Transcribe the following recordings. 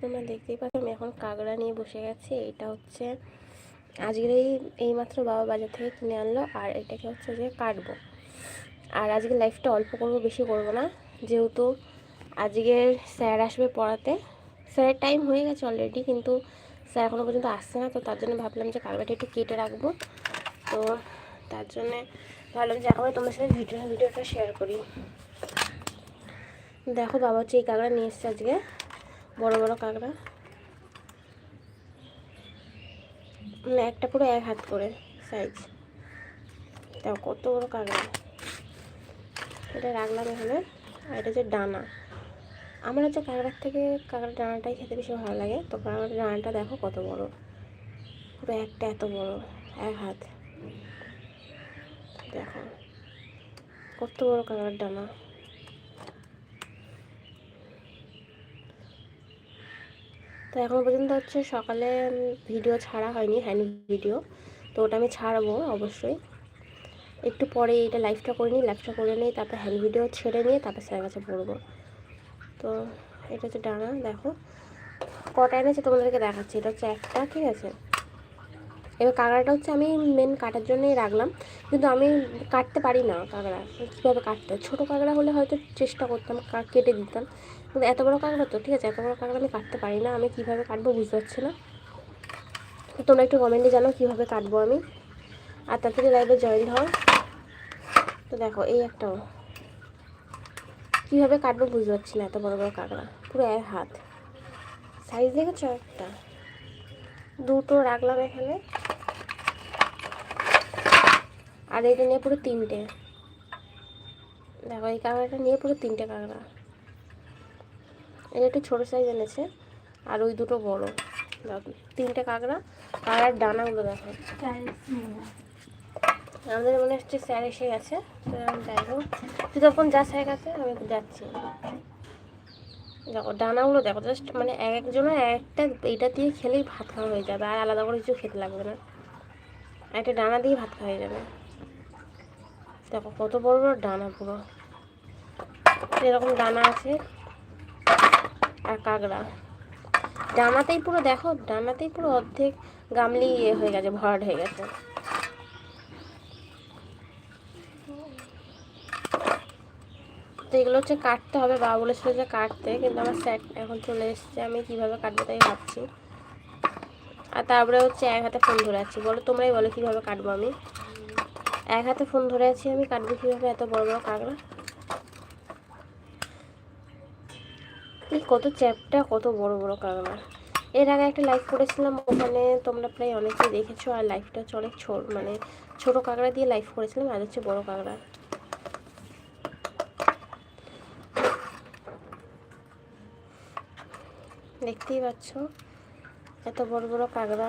তোমরা দেখতেই পাচ্ছ, আমি এখন কাঁকড়া নিয়ে বসে গেছি। এটা হচ্ছে আজকের এই এইমাত্র বাবা বাজার থেকে কিনে আনলো, আর এটাকে হচ্ছে যে কাটবো। আর আজকে লাইফটা অল্প করব, বেশি করব না। যেহেতু আজকের স্যার আসবে পড়াতে, স্যারের টাইম হয়ে গেছে অলরেডি কিন্তু স্যার এখনও পর্যন্ত আসছে না, তো তার জন্য ভাবলাম যে কাঁকড়াটা একটু কেটে রাখব। তো তার জন্যে ভাবলাম যে এখন তোমার সাথে ভিডিও ভিডিওটা শেয়ার করি। দেখো বাবা হচ্ছে এই কাঁকড়া নিয়ে এসছে আজকে। বড় বড় কাঁকড়া। মানে একটা পুরো এক হাত করে সাইজ দেখো কত বড় কাঁকড়া। এটা রাখলাম এখানে, আর এটা হচ্ছে ডানা। আমার হচ্ছে কাঁকড়ার থেকে কাঁকড়ার ডানাটাই খেতে বেশি ভালো লাগে। তো কাঁকড়ার ডানাটা দেখো কত বড়। পুরো একটা এত বড়, এক হাত। দেখো, কত বড় কাঁকড়ার ডানা। তো এখনও পর্যন্ত হচ্ছে সকালে ভিডিও ছাড়া হয়নি, হ্যান্ড ভিডিও। তো ওটা আমি ছাড়বো অবশ্যই। একটু পরে এটা লাইভটা করে নিই লাইভটা করে নিই তারপর হ্যান্ড ভিডিও ছেড়ে নিয়ে তারপর স্যার কাছে পড়ব। তো এটা হচ্ছে ডানা, দেখো। কটা এনেছে তোমাদেরকে দেখাচ্ছি, এটা হচ্ছে একটা, ঠিক আছে? এবার কাঁকড়াটা হচ্ছে আমি মেন কাটার জন্যই রাখলাম, কিন্তু আমি কাটতে পারি না কাঁকড়া। কীভাবে কাটতে ছোটো কাঁকড়া হলে হয়তো চেষ্টা করতাম কেটে দিতাম। কিন্তু এত বড় কাঁকড়া তো ঠিক আছে? এত বড় কাঁকড়া আমি কাটতে পারি না, আমি কীভাবে কাটবো বুঝতে পারছি না। তোমরা একটু কমেন্টে জানো কীভাবে কাটবো আমি। আর তার থেকে লাইভে জয়েন হও। তো দেখো, এই একটাও কীভাবে কাটবো বুঝতে পারছি না, এত বড় বড় কাঁকড়া, পুরো এক হাত। সাইজ দেখেছ একটা? দুটো রাখলাম এখানে। আর এটা নিয়ে পুরো তিনটে। দেখো, এই কাঁকড়াটা নিয়ে পুরো তিনটে কাঁকড়া। এটা একটু ছোটো সাইজ এনেছে। আর ওই দুটো বড়। তিনটে কাঁকড়া কাঁকড়ার ডানাগুলো দেখো। আমাদের মনে হচ্ছে স্যার এসে গেছে। তুই তখন যা স্যার কাছে আমি যাচ্ছি। দেখো ডানাগুলো দেখো জাস্ট মানে এক একজনের একটা এইটা দিয়ে খেলেই ভাত খাওয়া হয়ে যাবে। আর আলাদা করে কিছু খেতে লাগবে না। একটা ডানা দিয়ে ভাত খাওয়া যাবে। দেখো, কত বড় বড় ডানা পুরো। এরকম ডানা আছে। কাঁকড়া। ডানাতেই পুরো দেখো, ডানাতেই পুরো অর্ধেক গামলি ইয়ে হয়ে গেছে, ভরাট হয়ে গেছে। তো এগুলো হচ্ছে কাটতে হবে, বাবা বলেছিল যে কাটতে, কিন্তু আমার স্যাট এখন চলে এসছে, আমি কীভাবে কাটবো তাই ভাবছি। আর তারপরে হচ্ছে এক হাতে ফোন ধরে আছি, বলো তোমরাই বলো কীভাবে কাটবো আমি। এক হাতে ফোন ধরে আছি আমি, কাটবো কীভাবে এত বড় বড় কাঁকড়া? এই কত চ্যাপটা কত বড় বড় কাঁকড়া এর আগে একটা লাইভ করেছিলাম, ওখানে তোমরা প্রায় অনেকেই দেখেছ, আর লাইফটা হচ্ছে অনেক ছোট মানে ছোট কাঁকড়া দিয়ে লাইভ করেছিলাম, আর হচ্ছে বড় কাঁকড়া। দেখতেই পাচ্ছ, এত বড় বড় কাঁকড়া।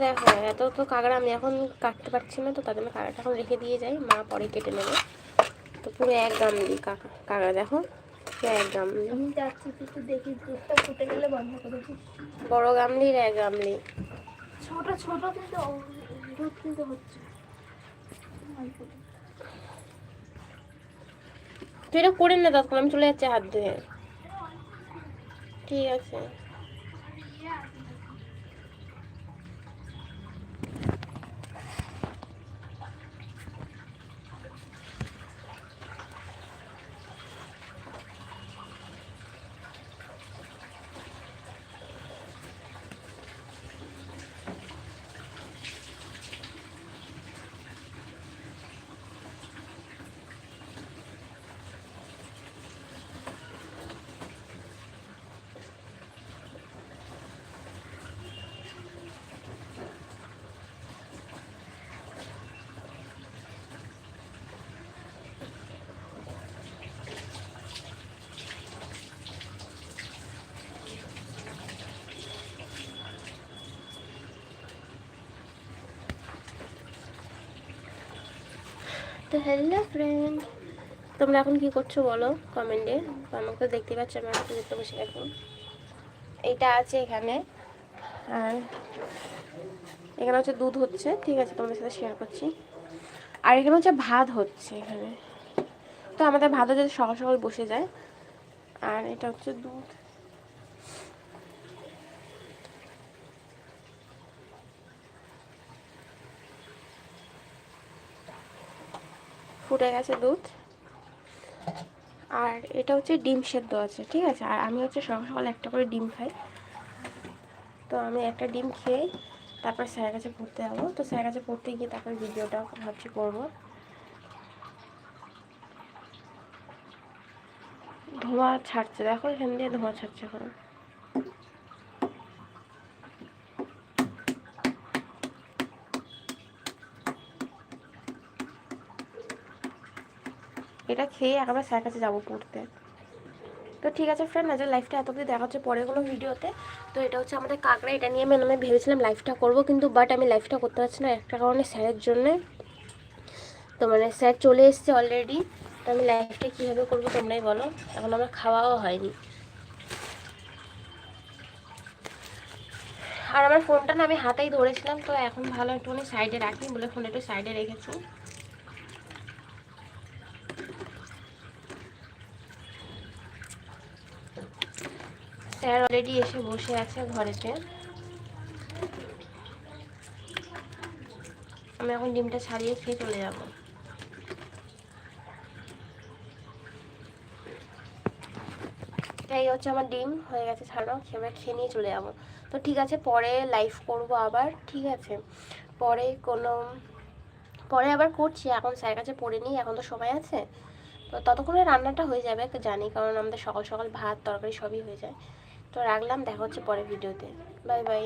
দেখো এত তো কাঁকড়া আমি এখন কাটতে পারছি না তো তার জন্য কাঁকড়াটা এখন রেখে দিয়ে যাই মা পরে কেটে নেবে। তো পুরো এক গামলি কাঁকড়া কাঁকড়া দেখো এক গামলি আমি যাচ্ছি তুই তো দেখি ফুটে গেলে বন্ধ করে বড় গামলির এক গামলি। ছোট ছোট কিন্তু দুধ কিন্তু হচ্ছে। তুই এটা করে না আমি চলে যাচ্ছি হাত ধুয়ে। ঠিক আছে। তো হ্যালো ফ্রেন্ড তোমরা এখন কি করছ বলো? কমেন্টে আমাকে তো দেখতে পাচ্ছ আমি একটু দেখতে বসে এখন। এইটা আছে এখানে। আর এখানে হচ্ছে দুধ হচ্ছে। ঠিক আছে, তোমাদের সাথে শেয়ার করছি। আর এখানে হচ্ছে ভাত হচ্ছে এখানে। তো আমাদের ভাতও যদি সকাল সকাল বসে যায়। আর এটা হচ্ছে দুধ। ফুটে গেছে দুধ। আর এটা হচ্ছে ডিম সেদ্ধ আছে, ঠিক আছে? আর আমি হচ্ছে সকাল সকাল একটা করে ডিম খাই। তো আমি একটা ডিম খেয়ে তারপর স্যারের কাছে পড়তে যাব। তো স্যারের কাছে পড়তে গিয়ে তারপর ভিডিওটা ভাবছি করব। ধোঁয়া ছাড়ছে, দেখো এখান দিয়ে ধোঁয়া ছাড়ছে এখন। এটা খেয়ে একেবারে স্যার কাছে যাব পড়তে। তো ঠিক আছে ফ্রেন্ড আজকের লাইফটা এত অবধি দেখা হচ্ছে পরে কোনো ভিডিওতে তো এটা হচ্ছে আমাদের কাকড়া, এটা নিয়ে আমি আমি ভেবেছিলাম লাইফটা করব কিন্তু বাট আমি লাইফটা করতে পারছি না। একটা কারণে স্যারের জন্যে। তো মানে স্যার চলে এসছে অলরেডি তো আমি লাইফটা কীভাবে করব তোমরাই বলো। এখন আমার খাওয়াও হয়নি। আর আমার ফোনটা না আমি হাতেই ধরেছিলাম, তো এখন ভালো একটুখানি সাইডে রাখি। বলে ফোন একটু সাইডে রেখেছি। স্যার অলরেডি এসে বসে আছে ঘরেতে। আমি এখন ডিমটা ছাড়িয়ে খেয়ে চলে যাব। এই হচ্ছে আমার ডিম, হয়ে গেছে ছাড়ানো আমরা খেয়ে নিয়ে চলে যাব। তো ঠিক আছে, পরে লাইভ করব আবার, ঠিক আছে? পরে কোনো, পরে আবার করছি, এখন স্যার কাছে পড়ে নিই, এখন তো সময় আছে। তো ততক্ষণে রান্নাটা হয়ে যাবে, জানি, কারণ আমাদের সকাল সকাল ভাত, তরকারি সবই হয়ে যায়। তো রাখলাম দেখা হচ্ছে পরের ভিডিওতে। Bye bye.